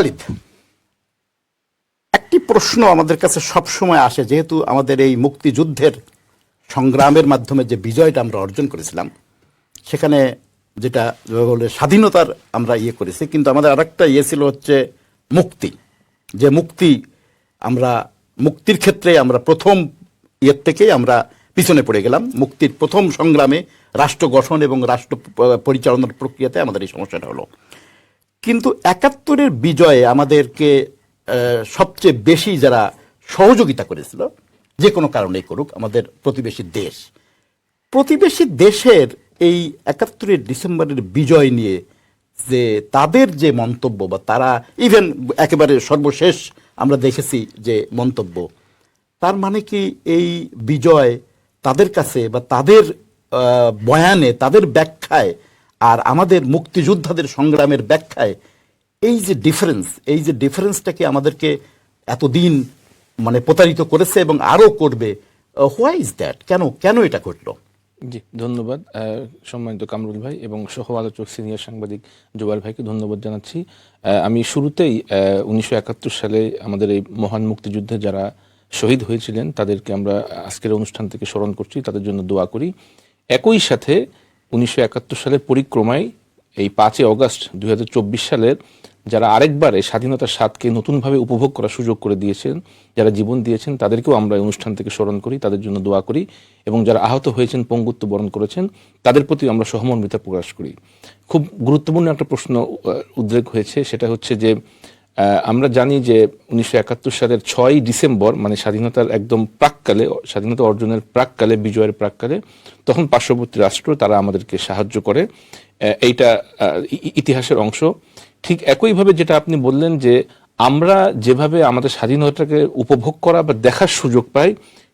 খালিদ, একটি প্রশ্ন আমাদের কাছে সব সময় আসে, যেহেতু আমাদের এই মুক্তিযুদ্ধের সংগ্রামের মাধ্যমে যে বিজয়টা আমরা অর্জন করেছিলাম, সেখানে যেটা বলে স্বাধীনতার আমরা ইয়ে করেছি, কিন্তু আমাদের আরেকটা ইয়ে ছিল হচ্ছে মুক্তি। যে মুক্তি আমরা, মুক্তির ক্ষেত্রে আমরা প্রথম ইয়ের থেকেই আমরা পিছনে পড়ে গেলাম। মুক্তির প্রথম সংগ্রামে রাষ্ট্র গঠন এবং রাষ্ট্র পরিচালনার প্রক্রিয়াতে আমাদের এই সমস্যাটা হলো। কিন্তু একাত্তরের বিজয়ে আমাদেরকে সবচেয়ে বেশি যারা সহযোগিতা করেছিল, যে কোনো কারণেই করুক, আমাদের প্রতিবেশী দেশ। প্রতিবেশী দেশের এই একাত্তরের ডিসেম্বরের বিজয় নিয়ে যে তাদের যে মন্তব্য বা তারা ইভেন একেবারে সর্বশেষ আমরা দেখেছি যে মন্তব্য, তার মানে কি এই বিজয় তাদের কাছে বা তাদের বয়ানে, তাদের ব্যাখ্যায় আর আমাদের মুক্তিযোদ্ধাদের সংগ্রামের ব্যাখ্যায় এই যে ডিফারেন্স এই যে ডিফারেন্সটাকে আমাদেরকে এতদিন মানে প্রতারিত করেছে এবং আরও করবে হোয়াই ইজ দ্যাট কেন কেন এটা ঘটলো? জি, ধন্যবাদ। সম্মানিত কামরুল ভাই এবং সহ আলোচক সিনিয়র সাংবাদিক জোবাল ভাইকে ধন্যবাদ জানাচ্ছি। আমি শুরুতেই উনিশশো একাত্তর সালে আমাদের এই মহান মুক্তিযুদ্ধে যারা শহীদ হয়েছিলেন, তাদেরকে আমরা আজকের অনুষ্ঠান থেকে স্মরণ করছি, তাদের জন্য দোয়া করি। একই সাথে উনিশশো একাত্তর সালের পরিক্রমায় এই পাঁচই অগস্ট দুই সালের যারা আরেকবার স্বাধীনতার স্বাদকে নতুনভাবে উপভোগ করার সুযোগ করে দিয়েছেন, যারা জীবন দিয়েছেন, তাদেরকেও আমরা অনুষ্ঠান থেকে স্মরণ করি, তাদের জন্য দোয়া করি এবং যারা আহত হয়েছেন, পঙ্গুত্ব বরণ করেছেন, তাদের প্রতি আমরা সহমর্মিতা প্রকাশ করি। খুব গুরুত্বপূর্ণ একটা প্রশ্ন উদ্রেক হয়েছে, সেটা হচ্ছে যে আমরা জানি যে উনিশশো একাত্তর সালের ছয় ডিসেম্বর মানে স্বাধীনতার একদম প্রাককালে, স্বাধীনতা অর্জনের প্রাককালে, বিজয়ের প্রাককালে, তখন পার্শ্ববর্তী রাষ্ট্র তারা আমাদেরকে সাহায্য করে। এইটা ইতিহাসের অংশ। ঠিক একইভাবে যেটা আপনি বললেন যে আমরা যেভাবে আমাদের স্বাধীনতাকে উপভোগ করা বা দেখার সুযোগ পাই,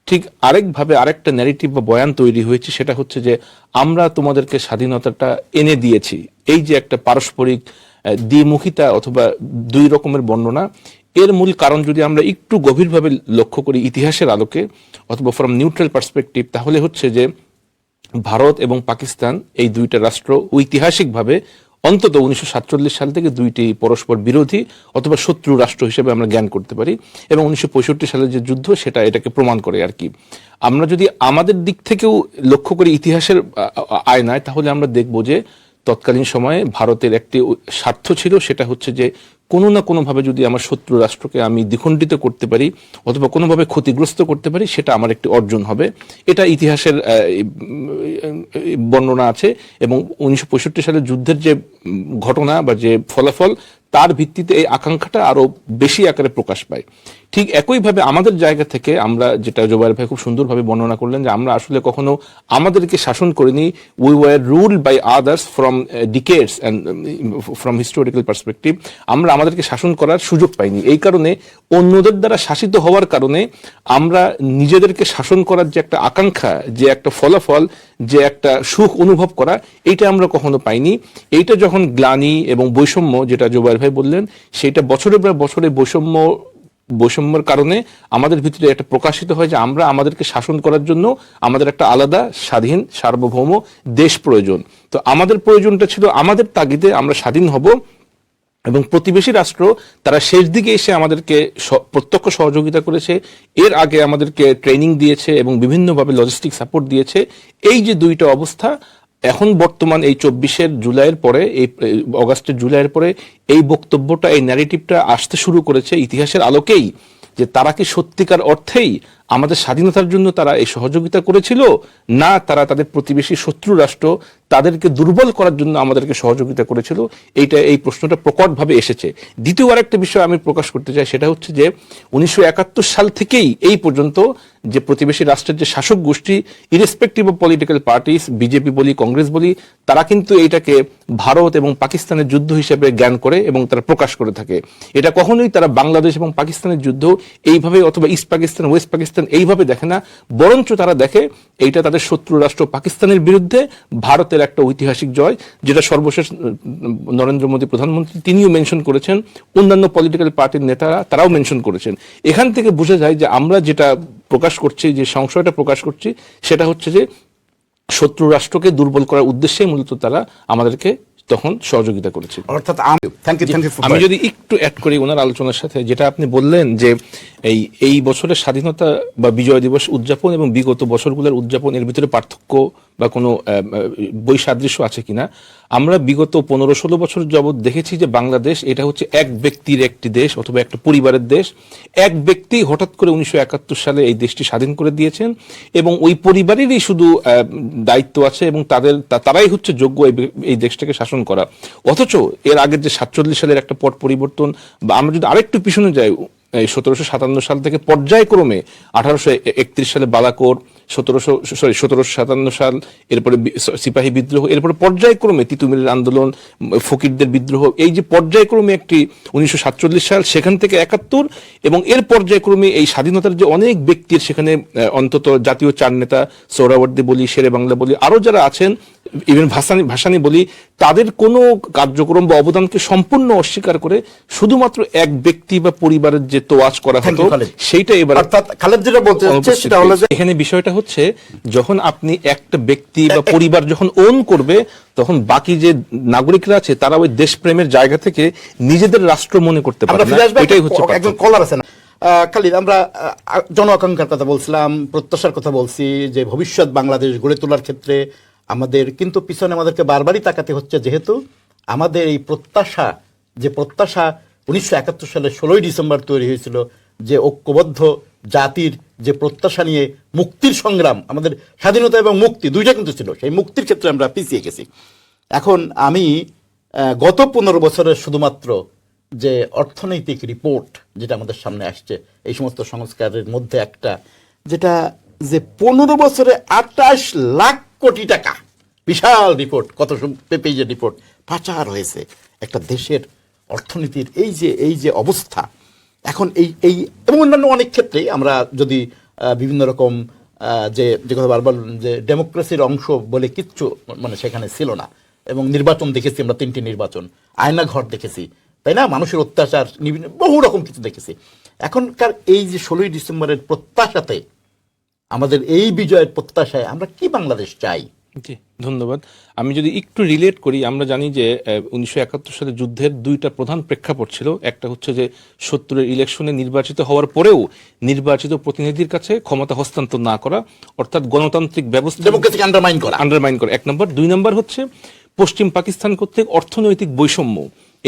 ঠিক আরেকভাবে আরেকটা ন্যারেটিভ বা বয়ান তৈরি হয়েছে, সেটা হচ্ছে যে আমরা তোমাদেরকে স্বাধীনতাটা এনে দিয়েছি। এই যে একটা পারস্পরিক দ্বিমুখিতা অথবা দুই রকমের বর্ণনা। এর মূল কারণ যদি আমরা একটু গভীরভাবে লক্ষ্য করি ইতিহাসের আলোকে অথবা ফ্রম নিউট্রাল পার্সপেক্টিভ তাহলে হচ্ছে যে ভারত এবং পাকিস্তান এই দুইটা রাষ্ট্র ঐতিহাসিকভাবে অন্তত উনিশশো সাতচল্লিশ সাল থেকে দুইটি পরস্পর বিরোধী অথবা শত্রু রাষ্ট্র হিসেবে আমরা জ্ঞান করতে পারি এবং উনিশশো সালের যে যুদ্ধ, সেটা এটাকে প্রমাণ করে আর কি। আমরা যদি আমাদের দিক থেকেও লক্ষ্য করি ইতিহাসের আয়নায়, তাহলে আমরা দেখব যে তৎকালীন সময়ে ভারতের একটি স্বার্থ ছিল, সেটা হচ্ছে যে কোনো না কোনোভাবে যদি আমার শত্রু রাষ্ট্রকে আমি দ্বিখণ্ডিত করতে পারি অথবা কোনোভাবে ক্ষতিগ্রস্ত করতে পারি, সেটা আমার একটি অর্জন হবে। এটা ইতিহাসের বর্ণনা আছে এবং উনিশশো পঁয়ষট্টি সালের যুদ্ধের যে ঘটনা বা যে ফলাফল তার ভিত্তিতে এই আকাঙ্ক্ষাটা আরও বেশি আকারে প্রকাশ পায়। ঠিক একইভাবে আমাদের জায়গা থেকে আমরা যেটা জোবাইর ভাই খুব সুন্দরভাবে বর্ণনা করলেন যে আমরা আসলে কখনো আমাদেরকে শাসন করিনি we were ruled by others from decades and from historical perspective আমরা আমাদেরকে শাসন করার সুযোগ পাইনি। এই কারণে অন্যদের দ্বারা শাসিত হওয়ার কারণে আমরা নিজেদেরকে শাসন করার যে একটা আকাঙ্ক্ষা, যে একটা ফলাফল, যে একটা সুখ অনুভব করা, এইটা আমরা কখনো পাইনি। এইটা যখন গ্লানি এবং বৈষম্য যেটা জোবাইর ভাই বললেন সেটা বছরের পর বছরে বৈষম্য, বৈষম্যের কারণে আমাদের ভিতরে একটা প্রকাশিত হয় যে আমরা আমাদেরকে শাসন করার জন্য আমাদের একটা আলাদা, স্বাধীন, সার্বভৌম দেশ প্রয়োজন। তো আমাদের প্রয়োজনটা ছিল আমাদের তাগিদে আমরা স্বাধীন হব এবং প্রতিবেশী রাষ্ট্র তারা শেষ দিকে এসে আমাদেরকে প্রত্যক্ষ সহযোগিতা করেছে, এর আগে আমাদেরকে ট্রেনিং দিয়েছে এবং বিভিন্নভাবে লজিস্টিক সাপোর্ট দিয়েছে। এই যে দুইটা অবস্থা এখন বর্তমান এই চব্বিশের জুলাইয়ের পরে, এই অগাস্টের জুলাইয়ের পরে এই বক্তব্যটা, এই ন্যারেটিভটা আসতে শুরু করেছে ইতিহাসের আলোকেই যে তারা কি সত্যিকার অর্থেই আমাদের স্বাধীনতার জন্য তারা এই সহযোগিতা করেছিল, না তারা তাদের প্রতিবেশী শত্রু রাষ্ট্র তাদেরকে দুর্বল করার জন্য আমাদেরকে সহযোগিতা করেছিল, এইটা, এই প্রশ্নটা প্রকটভাবে এসেছে। দ্বিতীয় আরেকটা বিষয় আমি প্রকাশ করতে চাই, সেটা হচ্ছে যে উনিশশো একাত্তর সাল থেকেই এই পর্যন্ত যে প্রতিবেশী রাষ্ট্রের যে শাসক গোষ্ঠী irrespective of political parties BJP বলি, কংগ্রেস বলি, তারা কিন্তু এইটাকে ভারত এবং পাকিস্তানের যুদ্ধ হিসেবে জ্ঞান করে এবং তারা প্রকাশ করে থাকে। এটা কখনোই তারা বাংলাদেশ এবং পাকিস্তানের যুদ্ধ এইভাবে অথবা ইস্ট পাকিস্তান, ওয়েস্ট পাকিস্তান এইভাবে দেখে না বরঞ্চ তারা দেখে এইটা তাদের শত্রু রাষ্ট্র পাকিস্তানের বিরুদ্ধে ভারতের একটা ঐতিহাসিক জয় যেটা সর্বশেষ নরেন্দ্র মোদী প্রধানমন্ত্রী তিনিও মেনশন করেছেন অন্যান্য পলিটিক্যাল পার্টির নেতারা তারাও মেনশন করেছেন। এখান থেকে বোঝা যায় যে আমরা যেটা প্রকাশ করছি যে সংশয়টা প্রকাশ করছি সেটা হচ্ছে যে শত্রু রাষ্ট্রকে দুর্বল করার উদ্দেশ্যে মূলত তারা আমাদেরকে তখন সহযোগিতা করেছে। অর্থাৎ আমি যদি একটু অ্যাড করি ওনার আলোচনার সাথে যেটা আপনি বললেন যে এই এই বছরের স্বাধীনতা বা বিজয় দিবস উদযাপন এবং বিগত বছরগুলোর উদযাপন এর ভিতরে পার্থক্য বা কোনো বৈসাদৃশ্য আছে কিনা? আমরা বিগত পনেরো ষোলো বছর যাবৎ দেখেছি যে বাংলাদেশ এটা হচ্ছে এক ব্যক্তির একটি দেশ অথবা একটা পরিবারের দেশ। এক ব্যক্তি হঠাৎ করে উনিশশো একাত্তর সালে এই দেশটি স্বাধীন করে দিয়েছেন এবং ওই পরিবারেরই শুধু দায়িত্ব আছে এবং তাদের তারাই হচ্ছে যোগ্য এই দেশটাকে শাসন করা। অথচ এর আগের যে সাতচল্লিশ সালের একটা পট পরিবর্তন বা আমরা যদি আরেকটু পিছনে যাই এই সতেরোশো সাতান্ন সাল থেকে পর্যায়ক্রমে আঠারোশো একত্রিশ সালে বালাকোট, সতেরোশো সরি সতেরোশো সাতান্ন সাল, এরপরে সিপাহী বিদ্রোহ, এরপরে পর্যায়ক্রমে তিতুমিরের আন্দোলন ফকিরদের বিদ্রোহ, এই যে পর্যায়ক্রমে একটি উনিশশো সাতচল্লিশ সাল, সেখান থেকে একাত্তর এবং এর পর্যায়ক্রমে এই স্বাধীনতার যে অনেক ব্যক্তির সেখানে অন্তত জাতীয় চার নেতা, সৌরাবর্দী বলি, শেরে বাংলা বলি, আরও যারা আছেন ইভেন ভাসানি ভাসানি বলি তাদের কোনো কার্যক্রম বা অবদানকে সম্পূর্ণ অস্বীকার করে শুধুমাত্র এক ব্যক্তি বা পরিবারের যে তোয়াজ করা হতো সেইটা এবার অর্থাৎ খালেদ যেটা বলতে চাচ্ছে সেটা হলো যে এখানে বিষয়টা হচ্ছে যখন আপনি একটা ব্যক্তি বা পরিবার যখন ওন করবে তখন বাকি যে নাগরিকরা আছে তারা ওই দেশপ্রেমের জায়গা থেকে নিজেদের রাষ্ট্র মনে করতে পারে না। এটাই হচ্ছে একজন কলার আছে না। খালিদ আমরা জন আকাঙ্ক্ষার কথা বলছিলাম প্রত্যাশার কথা বলছি যে ভবিষ্যৎ বাংলাদেশ গড়ে তোলার ক্ষেত্রে আমাদের, কিন্তু পিছনে আমাদেরকে বারবারই তাকাতে হচ্ছে, যেহেতু আমাদের এই প্রত্যাশা, যে প্রত্যাশা উনিশশো একাত্তর সালে ষোলোই ডিসেম্বর তৈরি হয়েছিল, যে ঐক্যবদ্ধ জাতির যে প্রত্যাশা নিয়ে মুক্তির সংগ্রাম, আমাদের স্বাধীনতা এবং মুক্তি দুইটা কিন্তু ছিল, সেই মুক্তির ক্ষেত্রে আমরা পিছিয়ে গেছি। এখন আমি গত পনেরো বছরের শুধুমাত্র যে অর্থনৈতিক রিপোর্ট যেটা আমাদের সামনে আসছে, এই সমস্ত সংস্কারের মধ্যে একটা, যেটা যে পনেরো বছরে আটাশ লাখ কোটি টাকা, বিশাল রিপোর্ট কত পেজের রিপোর্ট পাচার হয়েছে একটা দেশের অর্থনীতির। এই যে এই যে অবস্থা, এখন এই এই এবং অন্যান্য অনেক ক্ষেত্রে আমরা যদি বিভিন্ন রকম যে যে কথা বারবার যে ডেমোক্রেসির অংশ বলে কিচ্ছু মানে সেখানে ছিল না। এবং নির্বাচন দেখেছি আমরা, তিনটি নির্বাচন, আয়না ঘর দেখেছি, তাই না? মানুষের অত্যাচার বহু রকম কিছু দেখেছি। এখনকার এই যে ষোলোই ডিসেম্বরের প্রত্যাশাতে আমাদের এই বিজয়ের প্রত্যাশায় আমরা কি বাংলাদেশ চাই? জি ধন্যবাদ। আমি যদি একটু রিলেট করি আমরা জানি যে উনিশশো একাত্তর সালে যুদ্ধের দুইটা প্রধান প্রেক্ষাপট ছিল। একটা হচ্ছে যে সত্তরের ইলেকশনে নির্বাচিত হওয়ার পরেও নির্বাচিত প্রতিনিধির কাছে ক্ষমতা হস্তান্তর না করা অর্থাৎ গণতান্ত্রিক ব্যবস্থা আন্ডারমাইন করা। আন্ডারমাইন করে। এক নম্বর। দুই নম্বর হচ্ছে পশ্চিম পাকিস্তান কর্তৃক অর্থনৈতিক বৈষম্য।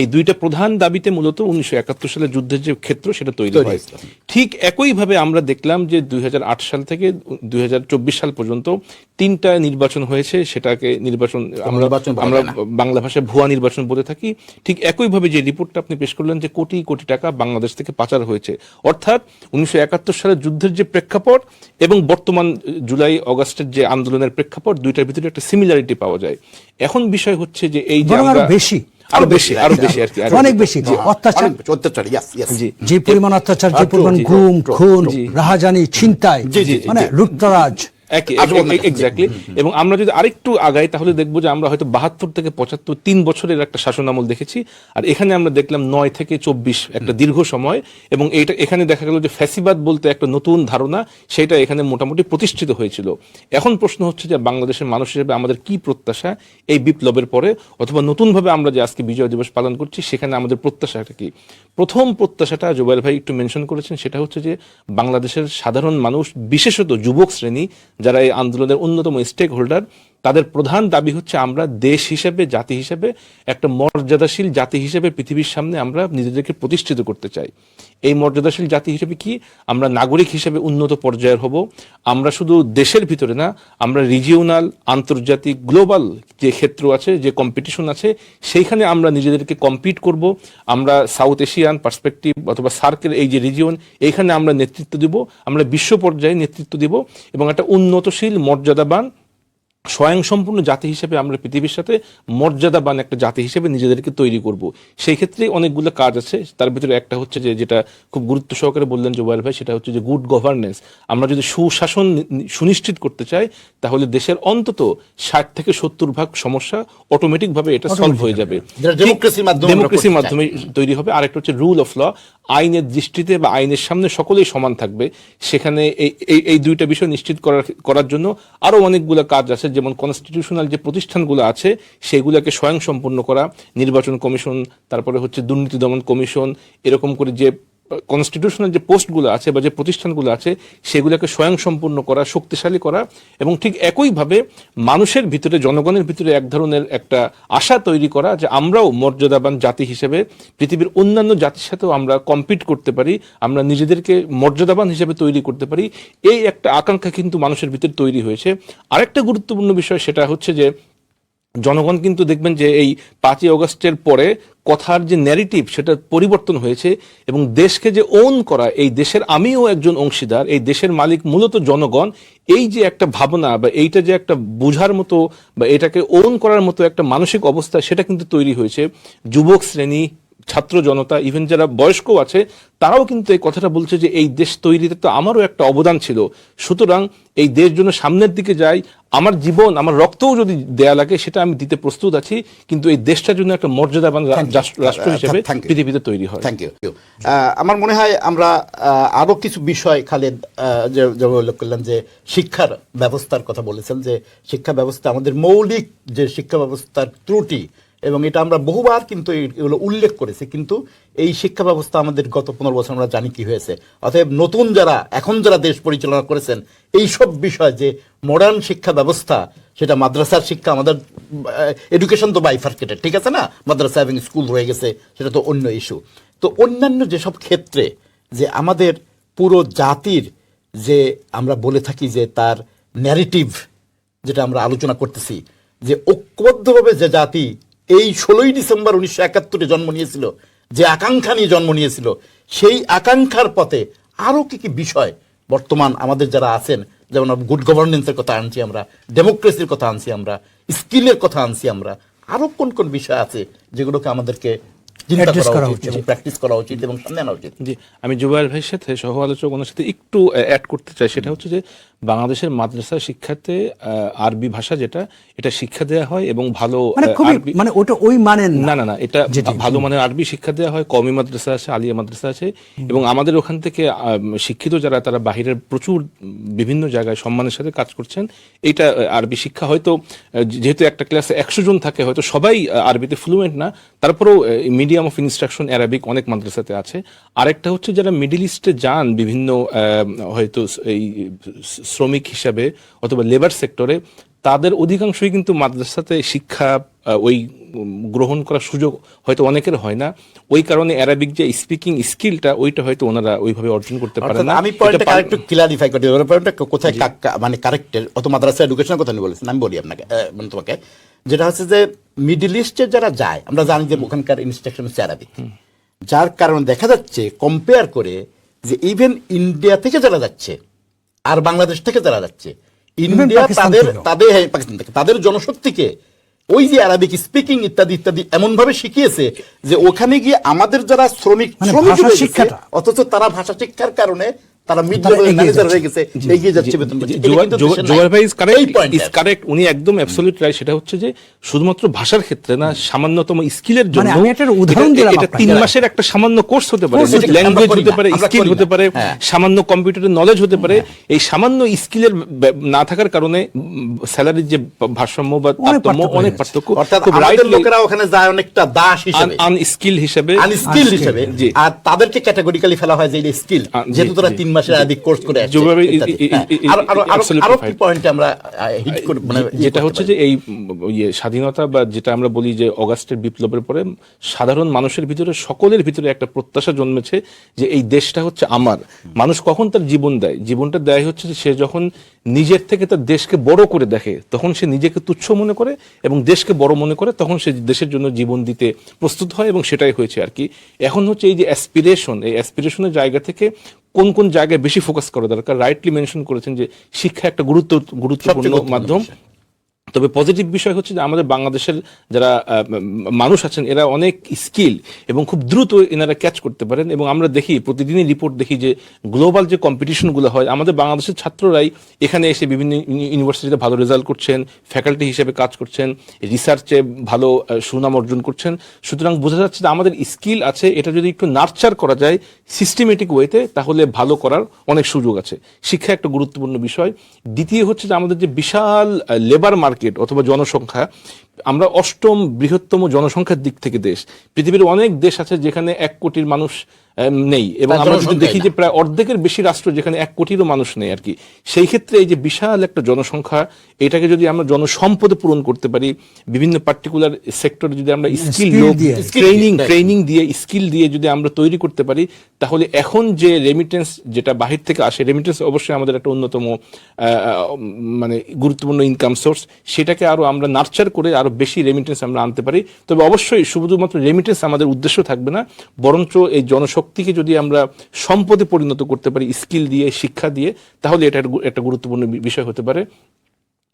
এই দুইটা প্রধান দাবিতে মূলত উনিশশো একাত্তর সালের যুদ্ধের যে ক্ষেত্র সেটা তৈরি হয়। ঠিক একইভাবে আমরা দেখলাম যে দুই হাজার আট সাল থেকে দুই হাজার চব্বিশ সাল পর্যন্ত তিনটা নির্বাচন হয়েছে সেটাকে নির্বাচন আমরা আমরা বাংলা ভাষায় ভুয়া নির্বাচন বলে থাকি। ঠিক একইভাবে যে রিপোর্টটা আপনি পেশ করলেন যে কোটি কোটি টাকা বাংলাদেশ থেকে পাচার হয়েছে। অর্থাৎ উনিশশো একাত্তর সালের যুদ্ধের যে প্রেক্ষাপট এবং বর্তমান জুলাই অগাস্টের যে আন্দোলনের প্রেক্ষাপট দুইটার ভিতরে একটা সিমিলারিটি পাওয়া যায়। এখন বিষয় হচ্ছে যে এই যে বেশি। আরও বেশি আরও বেশি আর কি অনেক বেশি অত্যাচার অত্যাচার. জি যে পরিমাণ অত্যাচার যে পরিমাণ ঘুম গুম খুন রাহাজানি ছিনতাই মানে। লুটতরাজ। এক্স্যাক্টলি এবং আমরা যদি আরেকটু আগাই তাহলে দেখব যে আমরা হয়তো বাহাত্তর থেকে পঁচাত্তর তিন বছরের একটা শাসন আমল দেখেছি। আর এখানে আমরা দেখলাম নয় থেকে চব্বিশ একটা দীর্ঘ সময়। এবং এইটা এখানে দেখা গেল যে ফ্যাসিবাদ বলতে একটা নতুন ধারণা সেটা এখানে মোটামুটি প্রতিষ্ঠিত হয়েছিল। এখন প্রশ্ন হচ্ছে যে বাংলাদেশের মানুষ হিসেবে আমাদের কি প্রত্যাশা এই বিপ্লবের পরে? অথবা নতুনভাবে আমরা যে আজকে বিজয় দিবস পালন করছি সেখানে আমাদের প্রত্যাশাটা কি? প্রথম প্রত্যাশাটা জুবাইল ভাই একটু মেনশন করেছেন সেটা হচ্ছে যে বাংলাদেশের সাধারণ মানুষ বিশেষত যুবক শ্রেণি যারা এই আন্দোলনের অন্যতম স্টেক হোল্ডার তাদের প্রধান দাবি হচ্ছে আমরা দেশ হিসেবে, জাতি হিসেবে, একটা মর্যাদাশীল জাতি হিসেবে পৃথিবীর সামনে আমরা নিজেদেরকে প্রতিষ্ঠিত করতে চাই। এই মর্যাদাশীল জাতি হিসেবে কি? আমরা নাগরিক হিসেবে উন্নত পর্যায়ের হব। আমরা শুধু দেশের ভিতরে না, আমরা রিজিওনাল আন্তর্জাতিক গ্লোবাল যে ক্ষেত্র আছে, যে কম্পিটিশন আছে, সেইখানে আমরা নিজেদেরকে কম্পিট করব। আমরা সাউথ এশিয়ান পার্সপেক্টিভ অথবা সার্কেল এই যে রিজিয়ন এইখানে আমরা নেতৃত্ব দেব। আমরা বিশ্ব পর্যায়ে নেতৃত্ব দেব এবং একটা উন্নতশীল, মর্যাদাবান স্বয়ংসম্পূর্ণ জাতি হিসেবে আমরা পৃথিবীর সাথে মর্যাদাবান একটা জাতি হিসেবে নিজেদেরকে তৈরি করব। সেই ক্ষেত্রে অনেকগুলো কাজ আছে। তার ভিতরে একটা হচ্ছে যে যেটা খুব গুরুত্ব সহকারে বললেন জোবাইল ভাই সেটা হচ্ছে যে গুড গভর্নেন্স আমরা যদি সুশাসন সুনিশ্চিত করতে চাই তাহলে দেশের অন্তত ষাট থেকে সত্তর ভাগ সমস্যা অটোমেটিক ভাবে এটা সলভ হয়ে যাবে। ডেমোক্রেসির মাধ্যমে তৈরি হবে। আরেকটা হচ্ছে রুল অফ ল আইনের দৃষ্টিতে বা আইনের সামনে সকলেই সমান থাকবে, সেখানে এই, এই- দুইটা বিষয় নিশ্চিত করার করার জন্য আরও অনেকগুলো কাজ আছে, যেমন কনস্টিটিউশনাল যে প্রতিষ্ঠানগুলো আছে, সেগুলোকে স্বয়ংসম্পূর্ণ করা, নির্বাচন কমিশন, তারপরে হচ্ছে দুর্নীতি দমন কমিশন, এরকম করে যে কনস্টিটিউশনাল যে পোস্টগুলো আছে বা যে প্রতিষ্ঠানগুলো আছে, সেগুলোকে স্বয়ংসম্পূর্ণ করা, শক্তিশালী করা এবং ঠিক একইভাবে মানুষের ভিতরে, জনগণের ভিতরে এক ধরনের একটা আশা তৈরি করা যে আমরাও মর্যাদাবান জাতি হিসেবে, পৃথিবীর অন্যান্য জাতির সাথেও আমরা কম্পিট করতে পারি, আমরা নিজেদেরকে মর্যাদাবান হিসেবে তৈরি করতে পারি, এই একটা আকাঙ্ক্ষা কিন্তু মানুষের ভিতরে তৈরি হয়েছে। আরেকটা গুরুত্বপূর্ণ বিষয় সেটা হচ্ছে যে, জনগণ কিন্তু দেখবেন যে এই পাঁচই অগস্টের পরে কথার যে ন্যারেটিভ সেটা পরিবর্তন হয়েছে এবং দেশকে যে ওন করা, এই দেশের আমিও একজন অংশীদার, এই দেশের মালিক মূলত জনগণ, এই যে একটা ভাবনা বা এইটা যে একটা বোঝার মতো বা এটাকে ওন করার মতো একটা মানসিক অবস্থা, সেটা কিন্তু তৈরি হয়েছে। যুবক শ্রেণি, ছাত্র জনতা ইভেন যারা বয়স্ক আছে, তারাও কিন্তু এই কথাটা বলছে যে এই দেশ তৈরিতে তো আমারও একটা অবদান ছিল। সুতরাং এই দেশ জন্য সামনের দিকে যাই আমার জীবন আমার রক্তও যদি দেয়া লাগে সেটা আমি দিতে প্রস্তুত আছি কিন্তু এই দেশটার জন্য একটা মর্যাদাবান রাষ্ট্র Uh, হিসেবে পৃথিবীতে তৈরি হয়। থ্যাংক ইউ আমার মনে হয় আমরা আহ, আরও কিছু বিষয় খালেদ আহ, যে- যেমন উল্লেখ করলাম যে শিক্ষার ব্যবস্থার কথা বলেছেন যে শিক্ষা ব্যবস্থা আমাদের মৌলিক যে শিক্ষা ব্যবস্থার ত্রুটি এবং এটা আমরা বহুবার কিন্তু এগুলো উল্লেখ করেছি, কিন্তু এই শিক্ষা ব্যবস্থা আমাদের গত পনেরো বছর আমরা জানি কি হয়েছে। অতএব নতুন যারা, এখন যারা দেশ পরিচালনা করেছেন, এই সব বিষয় যে মডার্ন শিক্ষা ব্যবস্থা, সেটা মাদ্রাসার শিক্ষা, আমাদের এডুকেশন তো বাইফার্কেটেড ঠিক আছে না? মাদ্রাসা এবং স্কুল রয়ে গেছে, সেটা তো অন্য ইস্যু তো অন্যান্য যেসব ক্ষেত্রে যে আমাদের পুরো জাতির যে আমরা বলে থাকি যে তার ন্যারেটিভ যেটা আমরা আলোচনা করতেছি, যে ঐক্যবদ্ধভাবে যে জাতি এই ষোলোই ডিসেম্বর উনিশশো একাত্তরে জন্ম নিয়েছিল, যে আকাঙ্ক্ষা নিয়ে জন্ম নিয়েছিল, সেই আকাঙ্ক্ষার পথে আরও কি কি বিষয় বর্তমান আমাদের যারা আছেন, যেমন গুড গভর্নেন্সের কথা আনছি আমরা ডেমোক্রেসির কথা আনছি আমরা স্কিলের কথা আনছি আমরা, আরও কোন কোন বিষয় আছে যেগুলোকে আমাদেরকে চিন্তা করা উচিত। এবং প্র্যাকটিস করা উচিত এবং সামনে আনা উচিত। জি আমি জুবাইর ভাইয়ের সাথে সহ আলোচক ওনার সাথে একটু অ্যাড করতে চাই। সেটা হচ্ছে যে বাংলাদেশের মাদ্রাসা শিক্ষাতে আরবি ভাষা যেটা এটা শিক্ষা দেওয়া হয় এবং ভালো মানে মানে ওটা ওই মানের না। না না এটা ভালো মানের আরবি শিক্ষা দেওয়া হয় কমি মাদ্রাসা আছে আলিয়া মাদ্রাসা আছে এবং আমাদের ওখান থেকে শিক্ষিত যারা তারা বাহিরের প্রচুর বিভিন্ন জায়গায় সম্মানের সাথে কাজ করছেন। এটা আরবি শিক্ষা হয়তো যেহেতু একটা ক্লাসে একশো জন থাকে হয়তো সবাই আরবিতে ফ্লুয়েন্ট না তারপরেও মিডিয়াম অফ ইনস্ট্রাকশন অ্যারাবিক অনেক মাদ্রাসাতে আছে। আরেকটা হচ্ছে যারা মিডিল ইস্টে যান বিভিন্ন হয়তো এই, শ্রমিক হিসাবে অথবা লেবার সেক্টরে, তাদের অধিকাংশই কিন্তু মাদ্রাসাতে শিক্ষা ওই গ্রহণ করার সুযোগ হয়তো অনেকের হয় না। ওই কারণে অ্যারাবিক যে স্পিকিং স্কিলটা ওইটা হয়তো ওনারা ওইভাবে অর্জন করতে পারে না। আমি পয়েন্টটা আরেকটু ক্লারিফাই করি ওর পয়েন্টটা কোথায় কাক- মানে কারেক্টের অত মাদ্রাসা এডুকেশনের কথা আমি বলেছেন আমি বলি আপনাকে মানে তোমাকে। যেটা হচ্ছে যে মিডিল ইস্টে যারা যায় আমরা জানি যে ওখানকার ইনস্ট্রাকশন হচ্ছে অ্যারাবিক যার কারণে দেখা যাচ্ছে কম্পেয়ার করে যে ইভেন ইন্ডিয়া থেকে যারা যাচ্ছে আর বাংলাদেশ থেকে যারা যাচ্ছে ইন্ডিয়া তাদের। তাদের হ্যাঁ, পাকিস্তান থেকে তাদের জনশক্তিকে ওই যে আরবিক স্পিকিং ইত্যাদি ইত্যাদি এমন ভাবে শিখিয়েছে যে ওখানে গিয়ে আমাদের যারা শ্রমিক মানে শ্রমিক অথচ তারা ভাষা শিক্ষার কারণে তারা মিড এগিয়ে ম্যানেজার যাচ্ছে। হয়ে গেছে। এগিয়ে যাচ্ছে বেতন জোয়ার- কিন্তু জোয়ার- দেশের জোয়ার নাই। ভাই ইজ কারেক্ট ইজ কারেক্ট উনি একদম অ্যাবসলিউট রাইট সেটা হচ্ছে যে শুধুমাত্র ভাষার ক্ষেত্রে না সামান্যতম স্কিলের জন্য মানে আমি একটা উদাহরণ দিলাম এটা তিন মাসের একটা সামান্য কোর্স হতে পারে। ল্যাঙ্গুয়েজ হতে পারে। স্কিল হতে পারে হ্যাঁ। সামান্য কম্পিউটারের নলেজ হতে পারে। এই সামান্য স্কিলের না থাকার কারণে স্যালারির যে ভারসাম্য বা তারতম্য অনেক পার্থক্য অর্থাৎ লোকেরা ওখানে যায় অনেকটা দাস হিসেবে। আনস্কিল হিসেবে। আনস্কিল হিসেবে। আর তাদেরকে ক্যাটাগরিক্যালি ফেলা হয় যে স্কিল যেহেতু তারা তিন মাসের আরবিক কোর্স করে যেভাবে হ্যাঁ। আরো- কি. পয়েন্টে আমরা হিট করে মানে ইয়ে যেটা হচ্ছে যে এই ইয়ে স্বাধীনতা বা যেটা আমরা বলি যে অগাস্টের বিপ্লবের পরে সাধারণ মানুষের ভিতরে সকলের ভিতরে একটা প্রত্যাশা জন্মেছে যে এই দেশটা হচ্ছে আমার মানুষ কখন তার জীবন দেয় জীবনটা দেয় হচ্ছে যে সে যখন নিজের থেকে তার দেশকে বড় করে দেখে তখন সে নিজেকে তুচ্ছ মনে করে এবং দেশকে বড় মনে করে তখন সে দেশের জন্য জীবন দিতে প্রস্তুত হয় এবং সেটাই হয়েছে আর কি এখন হচ্ছে এই যে অ্যাসপিরেশন এই অ্যাসপিরেশনের জায়গা থেকে কোন কোন জায়গায় বেশি ফোকাস করা দরকার রাইটলি মেনশন করেছেন যে শিক্ষা একটা গুরুত্ব গুরুত্বপূর্ণ মাধ্যম। তবে পজিটিভ বিষয় হচ্ছে যে আমাদের বাংলাদেশের যারা মানুষ আছেন, এরা অনেক স্কিল এবং খুব দ্রুত এনারা ক্যাচ করতে পারেন এবং আমরা দেখি, প্রতিদিনই রিপোর্ট দেখি যে গ্লোবাল যে কম্পিটিশনগুলো হয়, আমাদের বাংলাদেশের ছাত্ররাই এখানে এসে বিভিন্ন ইউনিভার্সিটিতে ভালো রেজাল্ট করছেন ফ্যাকাল্টি হিসেবে কাজ করছেন রিসার্চে ভালো সুনাম অর্জন করছেন। সুতরাং বোঝা যাচ্ছে যে আমাদের স্কিল আছে, এটা যদি একটু নার্চার করা যায় সিস্টেমেটিক ওয়েতে তাহলে ভালো করার অনেক সুযোগ আছে। শিক্ষা একটা গুরুত্বপূর্ণ বিষয়। দ্বিতীয় হচ্ছে যে আমাদের যে বিশাল লেবার মার্কেট অথবা জনসংখ্যা, আমরা অষ্টম বৃহত্তম জনসংখ্যার দিক থেকে দেশ। পৃথিবীর অনেক দেশ আছে যেখানে এক কোটির মানুষ নেই। এবং আমরা যদি দেখি যে প্রায় অর্ধেকের বেশি রাষ্ট্র যেখানে এক কোটিরও মানুষ নেই আর কি সেই ক্ষেত্রে এই যে বিশাল একটা জনসংখ্যা এটাকে যদি আমরা জনসম্পদে পূরণ করতে পারি বিভিন্ন পার্টিকুলার সেক্টরে যদি আমরা স্কিল ট্রেনিং ট্রেনিং দিয়ে। স্কিল দিয়ে যদি আমরা তৈরি করতে পারি তাহলে এখন যে রেমিটেন্স যেটা বাহির থেকে আসে রেমিটেন্স অবশ্যই আমাদের একটা অন্যতম মানে গুরুত্বপূর্ণ ইনকাম সোর্স সেটাকে আরও আমরা নার্চার করে আরও বেশি রেমিটেন্স আমরা আনতে পারি। তবে অবশ্যই শুধুমাত্র রেমিটেন্স আমাদের উদ্দেশ্য থাকবে না বরঞ্চ এই জনশক্তিকে যদি আমরা সম্পদে পরিণত করতে পারি, স্কিল দিয়ে, শিক্ষা দিয়ে, তাহলে এটা একটা গুরুত্বপূর্ণ বিষয় হতে পারে।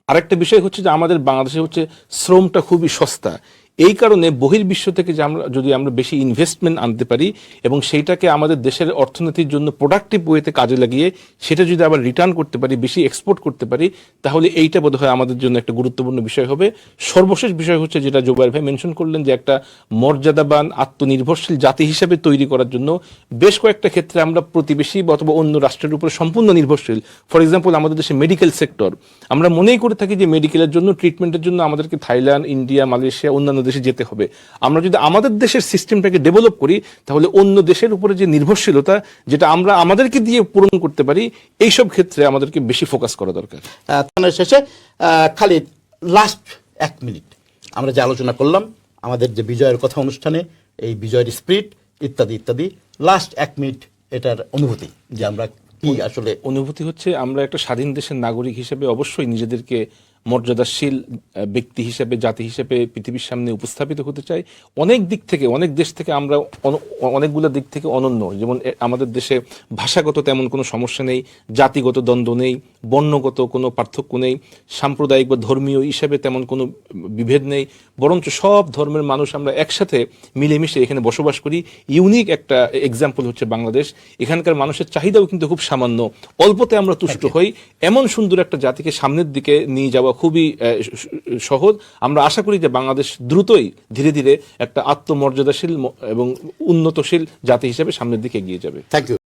আরেকটা বিষয় হচ্ছে যে আমাদের বাংলাদেশে হচ্ছে শ্রমটা খুবই সস্তা। এই কারণে বহির্বিশ্ব থেকে যে আমরা যদি আমরা বেশি ইনভেস্টমেন্ট আনতে পারি এবং সেইটাকে আমাদের দেশের অর্থনীতির জন্য প্রোডাক্টিভ ওয়েতে কাজে লাগিয়ে সেটা যদি আবার রিটার্ন করতে পারি, বেশি এক্সপোর্ট করতে পারি, তাহলে এইটা বোধহয় আমাদের জন্য একটা গুরুত্বপূর্ণ বিষয় হবে। সর্বশেষ বিষয় হচ্ছে যেটা জোবাইর ভাই মেনশন করলেন যে একটা মর্যাদাবান, আত্মনির্ভরশীল জাতি হিসেবে তৈরি করার জন্য বেশ কয়েকটা ক্ষেত্রে আমরা প্রতিবেশী অথবা অন্য রাষ্ট্রের উপর সম্পূর্ণ নির্ভরশীল। ফর এক্সাম্পল আমাদের দেশে মেডিকেল সেক্টর আমরা মনেই করে থাকি যে মেডিকেলের জন্য ট্রিটমেন্টের জন্য আমাদেরকে থাইল্যান্ড, ইন্ডিয়া, মালয়েশিয়া, অন্যান্য দেশে যেতে হবে। আমরা যদি আমাদের দেশের সিস্টেমটাকে ডেভেলপ করি তাহলে অন্য দেশের উপরে যে নির্ভরশীলতা যেটা আমরা আমাদেরকে দিয়ে পূরণ করতে পারি এইসব ক্ষেত্রে আমাদেরকে বেশি ফোকাস করা দরকার। শেষে খালিদ লাস্ট এক মিনিট আমরা যে আলোচনা করলাম আমাদের যে বিজয়ের কথা অনুষ্ঠানে এই বিজয়ের স্পিরিট ইত্যাদি ইত্যাদি লাস্ট এক মিনিট এটার অনুভূতি যে আমরা কি আসলে অনুভূতি হচ্ছে আমরা একটা স্বাধীন দেশের নাগরিক হিসেবে অবশ্যই নিজেদেরকে মর্যাদাশীল ব্যক্তি হিসেবে জাতি হিসেবে পৃথিবীর সামনে উপস্থাপিত হতে চাই। অনেক দিক থেকে অনেক দেশ থেকে আমরা অন- অনেকগুলো দিক থেকে অনন্য। যেমন আমাদের দেশে ভাষাগত তেমন কোনো সমস্যা নেই জাতিগত দ্বন্দ্ব নেই বর্ণগত কোনো পার্থক্য নেই সাম্প্রদায়িক বা ধর্মীয় হিসাবে তেমন কোনো বিভেদ নেই বরঞ্চ সব ধর্মের মানুষ আমরা একসাথে মিলেমিশে এখানে বসবাস করি। ইউনিক একটা এক্সাম্পল হচ্ছে বাংলাদেশ। এখানকার মানুষের চাহিদাও কিন্তু খুব সামান্য। অল্পতে আমরা তুষ্ট হই এমন সুন্দর একটা জাতিকে সামনের দিকে নিয়ে যাওয়া খুবই সহজ। আমরা আশা করি যে বাংলাদেশ দ্রুতই ধীরে ধীরে একটা আত্মমর্যাদাশীল এবং উন্নতশীল জাতি হিসেবে সামনের দিকে এগিয়ে যাবে। Thank you